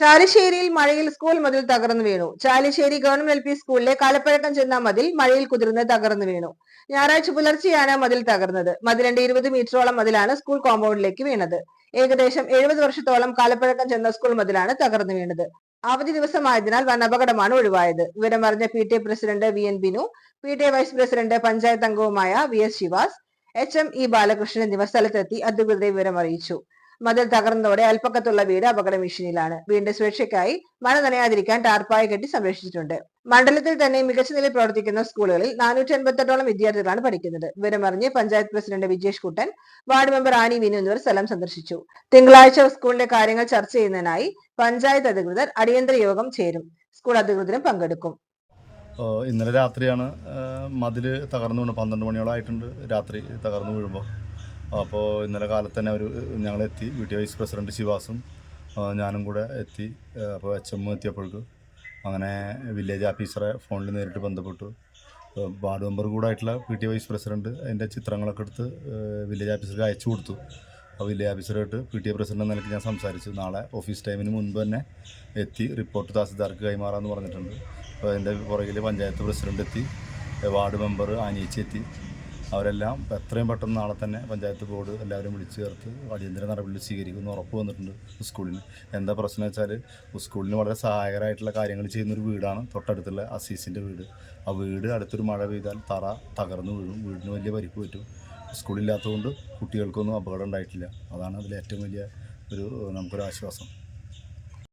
ചാലിശ്ശേരിയിൽ മഴയിൽ സ്കൂൾ മതിൽ തകർന്നു വീണു. ചാലിശ്ശേരി ഗവൺമെന്റ് എൽ പി സ്കൂളിലെ കാലപ്പഴക്കം ചെന്ന മതിൽ മഴയിൽ കുതിർന്ന് തകർന്നു വീണു. ഞായറാഴ്ച പുലർച്ചെയാണ് മതിൽ തകർന്നത്. മതിലിന്റെ ഇരുപത് മീറ്ററോളം മതിലാണ് സ്കൂൾ കോമ്പൗണ്ടിലേക്ക് വീണത്. ഏകദേശം എഴുപത് വർഷത്തോളം കാലപ്പഴക്കം ചെന്ന സ്കൂൾ മതിലാണ് തകർന്നു വീണത്. അവധി ദിവസമായതിനാൽ വൻ അപകടമാണ് ഒഴിവായത്. വിവരമറിഞ്ഞ P T A president V N Binu P T A vice president panchayat അംഗവുമായ V S Sivas H M E Balakrishnan എന്നിവർ സ്ഥലത്തെത്തി അധികൃതരെ വിവരമറിയിച്ചു. മതിൽ തകർന്നതോടെ അൽപ്പക്കത്തുള്ള വീട് അപകട ഭീഷണിയിലാണ്. വീടിന്റെ സുരക്ഷയ്ക്കായി മഴ നനയാതിരിക്കാൻ ടാർപ്പായ കെട്ടി സംരക്ഷിച്ചിട്ടുണ്ട്. മണ്ഡലത്തിൽ തന്നെ മികച്ച നിലയിൽ പ്രവർത്തിക്കുന്ന സ്കൂളുകളിൽ നാനൂറ്റി അൻപത്തെട്ടോളം വിദ്യാർത്ഥികളാണ് പഠിക്കുന്നത്. വിവരമറിഞ്ഞ് panchayat president Vijesh Kuttan ward member Annie Vinu എന്നിവർ സ്ഥലം സന്ദർശിച്ചു. തിങ്കളാഴ്ച സ്കൂളിന്റെ കാര്യങ്ങൾ ചർച്ച ചെയ്യുന്നതിനായി പഞ്ചായത്ത് അധികൃതർ അടിയന്തര യോഗം ചേരും. സ്കൂൾ അധികൃതരും പങ്കെടുക്കും. ഇന്നലെ രാത്രിയാണ് മതിൽ തകർന്നു വീണ്. പന്ത്രണ്ട് മണിയോളായിട്ടുണ്ട് രാത്രി തകർന്നു വീഴുമ്പോൾ. അപ്പോൾ ഇന്നലെ കാലത്ത് തന്നെ ഒരു ഞങ്ങളെത്തി വി ടി വൈസ് പ്രസിഡന്റ് ശിവാസും ഞാനും കൂടെ എത്തി. അപ്പോൾ എച്ച് എം എത്തിയപ്പോഴേക്ക് അങ്ങനെ വില്ലേജ് ഓഫീസറെ ഫോണിൽ നേരിട്ട് ബന്ധപ്പെട്ടു. വാർഡ് മെമ്പർ കൂടെ ആയിട്ടുള്ള പി ടി വൈസ് പ്രസിഡന്റ് അതിന്റെ ചിത്രങ്ങളൊക്കെ എടുത്ത് വില്ലേജ് ഓഫീസർക്ക് അയച്ചു കൊടുത്തു. അപ്പോൾ വില്ലേജ് ഓഫീസറായിട്ട് പി ടി എ പ്രസിഡന്റ് നിലയ്ക്ക് ഞാൻ സംസാരിച്ചു. നാളെ ഓഫീസ് ടൈമിന് മുൻപ് തന്നെ എത്തി. റിപ്പോർട്ട് തഹസിൽദാർക്ക് കൈമാറാമെന്ന് പറഞ്ഞിട്ടുണ്ട്. അപ്പോൾ അതിന്റെ പുറകിൽ പഞ്ചായത്ത് പ്രസിഡന്റ് എത്തി. വാർഡ് മെമ്പർ എത്തി. അവരെല്ലാം എത്രയും പെട്ടെന്ന് നാളെ തന്നെ പഞ്ചായത്ത് ബോർഡ് എല്ലാവരും വിളിച്ചു ചേർത്ത് അടിയന്തര നടപടികൾ സ്വീകരിക്കുമെന്ന് ഉറപ്പ് വന്നിട്ടുണ്ട് സ്കൂളിന്. എന്താ പ്രശ്നം വെച്ചാൽ സ്കൂളിന് വളരെ സഹായകരമായിട്ടുള്ള കാര്യങ്ങൾ ചെയ്യുന്നൊരു വീടാണ് തൊട്ടടുത്തുള്ള അസീസിന്റെ വീട്. ആ വീട് അടുത്തൊരു മഴ പെയ്താൽ തറ തകർന്നു വീഴും വീടിന് വലിയ പരിക്ക് പറ്റും. സ്കൂളില്ലാത്തതുകൊണ്ട് കുട്ടികൾക്കൊന്നും അപകടം ഉണ്ടായിട്ടില്ല. അതാണ് അതിൽ ഏറ്റവും വലിയ ഒരു നമുക്കൊരു ആശ്വാസം.